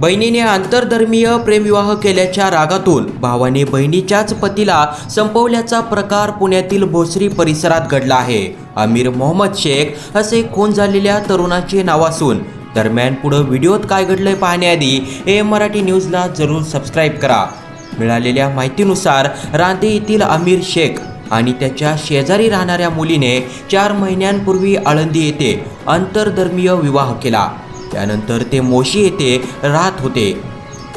बहिणीने आंतरधर्मीय प्रेमविवाह केल्याच्या रागातून भावाने बहिणीच्याच पतीला संपवल्याचा प्रकार पुण्यातील भोसरी परिसरात घडला आहे. अमीर मोहम्मद शेख असे खून झालेल्या तरुणाचे नाव असून दरम्यान पुढं व्हिडिओत काय घडलंय पाहण्याआधी ए मराठी न्यूजला जरूर सबस्क्राईब करा. मिळालेल्या माहितीनुसार रांदे येथील अमीर शेख आणि त्याच्या शेजारी राहणाऱ्या मुलीने चार महिन्यांपूर्वी आळंदी येथे आंतरधर्मीय विवाह केला. त्यानंतर ते मोशी येथे राहत होते.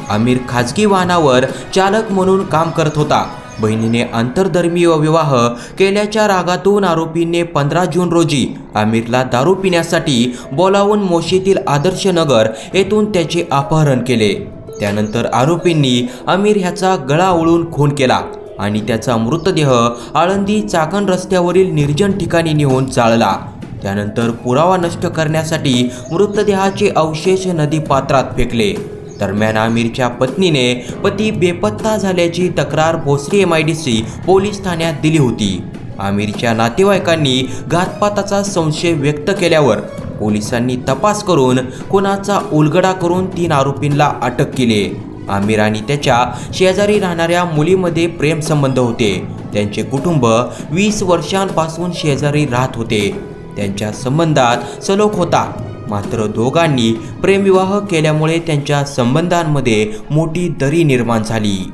आमिर खाजगी वाहनावर चालक म्हणून काम करत होता. बहिणीने आंतरधर्मीय विवाह केल्याच्या रागातून आरोपींनी पंधरा जून रोजी आमिरला दारू पिण्यासाठी बोलावून मोशीतील आदर्श नगर येथून त्याचे अपहरण केले. त्यानंतर आरोपींनी आमिर ह्याचा गळा ओळून खून केला आणि त्याचा मृतदेह आळंदी चाकण रस्त्यावरील निर्जन ठिकाणी नेऊन जाळला. त्यानंतर पुरावा नष्ट करण्यासाठी मृतदेहाचे अवशेष नदी पात्रात फेकले. दरम्यान आमिरच्या पत्नीने पती बेपत्ता झाल्याची तक्रार Bhosari M I D C police ठाण्यात दिली होती. आमिरच्या नातेवाईकांनी घातपाताचा संशय व्यक्त केल्यावर पोलिसांनी तपास करून कोणाचा उलगडा करून तीन आरोपींना अटक केली. आमिर आणि त्याच्या शेजारी राहणाऱ्या मुलीमध्ये प्रेमसंबंध होते. त्यांचे कुटुंब वीस वर्षांपासून शेजारी राहत होते. त्यांच्या संबंधात सलोख होता. मात्र दोघांनी प्रेमविवाह केल्यामुळे त्यांच्या संबंधांमध्ये मोठी दरी निर्माण झाली.